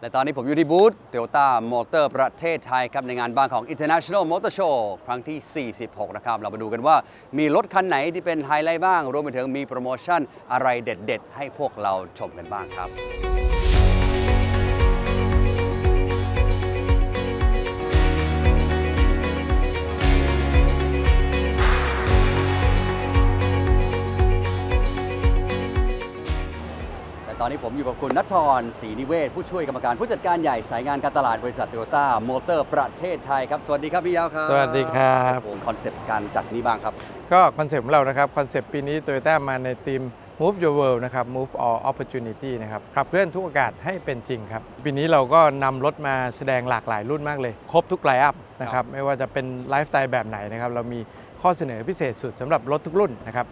และตอนนี้ผมอยู่ที่บูธโตโยต้ามอเตอร์ประเทศไทยครับในงานบางของ International Motor Show ครั้งที่ 46 นะครับ เรามาดูกันว่ามีรถคันไหนที่เป็นไฮไลท์บ้าง รวมไปถึงมีโปรโมชั่นอะไรเด็ด ๆ ให้พวกเราชมกันบ้างครับ ต่ตอนนี้ผมอยู่กับคุณนัทธรศรีนิเวศ ผู้ช่วยกรรมการผู้จัดการใหญ่สายงานการตลาดบริษัทโตโยต้ามอเตอร์ประเทศไทยครับ สวัสดีครับพี่ยาวครับสวัสดีครับผมคอนเซปต์การจัดนี้บ้างครับ ก็คอนเซปต์ของเรานะครับ คอนเซปต์ปีนี้ Toyota มาในทีม Move Your World นะครับ Move All Opportunity นะครับขับเคลื่อนทุกโอกาสให้เป็นจริงครับ ปีนี้เราก็นำรถมาแสดงหลากหลายรุ่นมากเลย ครบทุกไลน์อัพนะครับ ไม่ว่าจะเป็นไลฟ์สไตล์แบบไหนนะครับ เรามีข้อเสนอพิเศษสุดสำหรับรถทุกรุ่นนะครับ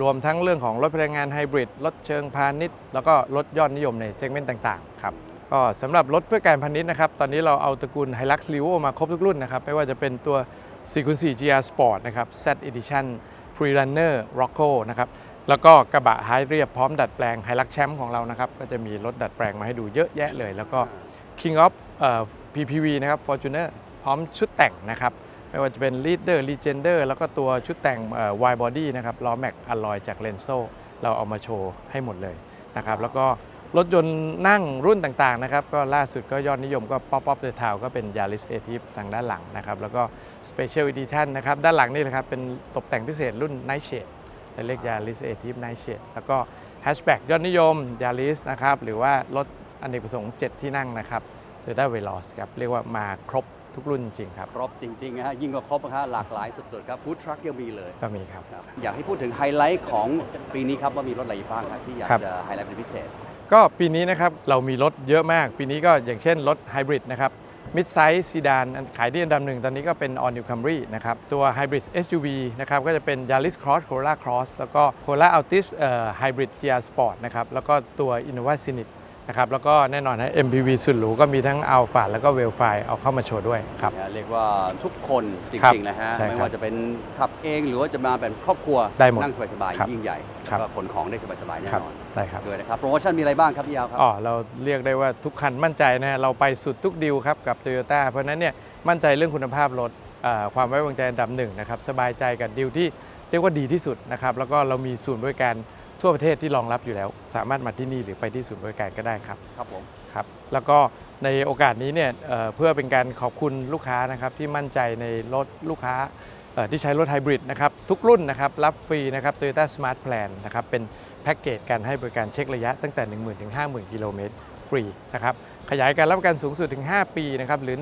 รวมทั้งเรื่องของรถพลังงานไฮบริดรถเชิงพาณิชย์ แล้วก็รถยอดนิยมในเซกเมนต์ต่างๆครับก็สำหรับรถเพื่อการพาณิชย์นะครับ ตอนนี้เราเอาตระกูล Hilux r e v o มาครบทุกรุ่นนะครับ ไม่ว่าจะเป็นตัว 4x4 GR Sport นะครับ Z Edition Freerunner Rocco นะครับ แล้วก็กระบะไฮเรียบพร้อมดัดแปลง Hilux Champ ของเรานะครับ ก็จะมีรถดัดแปลงมาให้ดูเยอะแยะเลย แล้วก็ King of เอ่อ PPV นะครับ Fortuner พร้อมชุดแต่งนะครับ ไม่ว่าจะเป็น Leader Legender แล้วก็ตัวชุดแต่งเอ่อ wide body นะครับล้อแม็กอลลอยจากเลนโซเราเอามาโชว์ให้หมดเลยนะครับแล้วก็รถยนต์นั่งรุ่นต่างๆนะครับก็ล่าสุดก็ยอดนิยมก็ Pop Up the Town ก็เป็น Yaris a t i v ทางด้านหลังนะครับแล้วก็ Special Edition นะครับด้านหลังนี่นะครับเป็นตกแต่งพิเศษรุ่น Night Shade เรียก Yaris a t i v Night Shade แล้วก็ Hatchback ยอดนิยม Yaris นะครับหรือว่ารถอเนกประสงค์ 7 ที่นั่งนะครับ Toyota Veloz ครับเรียกว่ามาครบ ทุกรุ่นจริงๆครับ ครบจริงๆนะฮะยิ่งกว่าครบนะฮะหลากหลายสุดๆครับฟู้ดทรัคยังมีเลยก็มีครับ ครับอยากให้พูดถึงไฮไลท์ของปีนี้ครับว่ามีรถอะไรบ้างครับที่อยากครับ จะไฮไลท์เป็นพิเศษ ก็ปีนี้นะครับเรามีรถเยอะมาก ปีนี้ก็อย่างเช่นรถไฮบริดนะครับมิดไซส์ซีดานขายที่อันดับหนึ่งตอนนี้ก็เป็น All New Camry นะครับตัว Hybrid SUV นะครับก็จะเป็น Yaris Cross Corolla Cross แล้วก็ Corolla Altis เอ่อ Hybrid GR Sport นะครับแล้วก็ตัว Innova Scenic นะครับแล้วก็แน่นอนนะ MPV สุดหรูก็มีทั้ง Alpha แล้วก็ w e l f i เอาเข้ามาโชว์ด้วยครับนะฮะเรียกว่าทุกคนจครับริงๆนะฮะ ใช่ครับไม่ว่าจะเป็นขับเองหรือว่าจะมาเป็นครอบครัวได้หมดนั่งสบายครับๆยิ่งใหญ่ครับแล้วก็ขนของได้สบายๆแน่ครับนอนได้ครับ ด้วยนะครับโปรโมชั่นมีอะไรบ้างครับพี่ยาวครับ อ๋อเราเรียกได้ว่าทุกคันมั่นใจนะฮะเราไปสุดทุกดีลครับกับ Toyota เพราะฉะนั้นเนี่ยมั่นใจเรื่องคุณภาพรถอ่าความไว้วางใจอันดับหนึ่งนะครับสบายใจกับดีลที่เรียกว่าดีที่สุดนะครับแล้วก็เรามีศูนย์บริการ ทั่วประเทศที่รองรับอยู่แล้ว สามารถมาที่นี่หรือไปที่ศูนย์บริการก็ได้ครับครับผมครับแล้วก็ในโอกาสนี้เนี่ยเอ่อเพื่อเป็นการขอบคุณลูกค้านะครับที่มั่นใจในรถลูกค้าเอ่อที่ใช้รถไฮบริดนะครับทุกรุ่นนะครับรับฟรีนะครับ Toyota Smart Plan นะครับเป็นแพ็กเกจการให้บริการเช็คระยะตั้งแต่ 10,000ถึง50,000 กิโลเมตรฟรีนะครับขยายการรับประกันสูงสุดถึง 5 ปีนะครับหรือ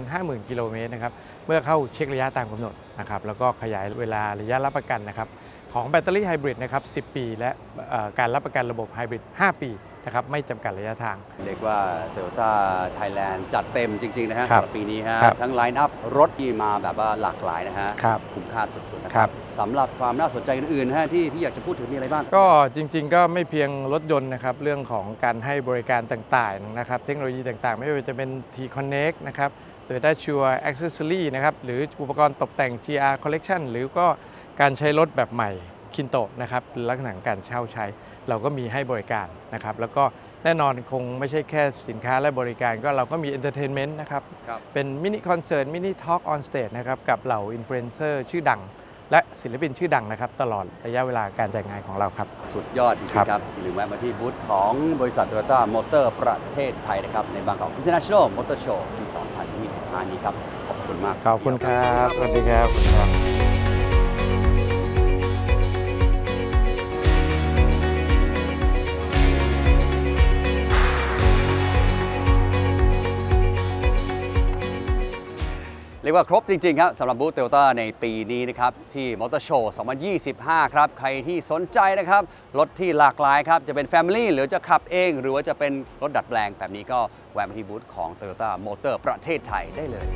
150,000 กิโลเมตรนะครับเมื่อเข้าเช็คระยะตามกำหนดนะครับแล้วก็ขยายเวลาระยะรับประกันนะครับ ของแบตเตอรี่ไฮบริดนะครับ 10 ปี และเอ่อการรับประกันระบบไฮบริด 5 ปีนะครับ ไม่จำกัดระยะทาง เรียกว่า Toyota Thailand จัดเต็มจริง ๆ นะฮะครับสำหรับปีนี้ฮะครับทั้งไลน์อัพรถที่มาแบบว่าหลากหลายนะฮะครับคุ้มค่าสุดๆนะคครัรับบสำหรับความน่าสนใจอื่นๆฮะที่พี่อยากจะพูดถึงมีอะไรบ้าง ก็จริง ๆ ก็ไม่เพียงรถยนต์นะครับ เรื่องของการให้บริการต่างๆนะครับ เทคโนโลยีต่างๆ ไม่ว่าจะเป็น T-Connect นะครับ Toyota Sure Accessory นะครับ หรืออุปกรณ์ตกแต่ง GR Collection หรือก็ การใช้รถแบบใหม่คินโตนะครับหรือลักษณะของการเช่าใช้ เราก็มีให้บริการนะครับ แล้วก็แน่นอนคงไม่ใช่แค่สินค้าและบริการก็เราก็มี Entertainment นะครับครับ เป็นมินิคอนเสิร์ตมินิทอล์กออนสเตจนะครับกับเหล่าอินฟลูเอนเซอร์ชื่อดัง และศิลปินชื่อดังนะครับ ตลอดระยะเวลาการจัดงานของเราครับ สุดยอดจริงครับๆครับหรือแวะมาที่บูธของบริษัท Toyota Motor ประเทศไทยนะครับ ในบางกอก International Motor Show ปี2025 นี้ครับ ขอบคุณมากขอบคุณครับสวัสดีครับ เรียกว่าครบจริงๆครับสำหรับบูธโตโยต้าในปีนี้นะครับที่มอเตอร์โชว์2025 ครับ ใครที่สนใจนะครับ รถที่หลากหลายครับ จะเป็น Family หรือจะขับเอง หรือว่าจะเป็นรถดัดแปลงแบบนี้ก็แวะมาที่บูธของ Toyota Motor ประเทศไทยได้เลย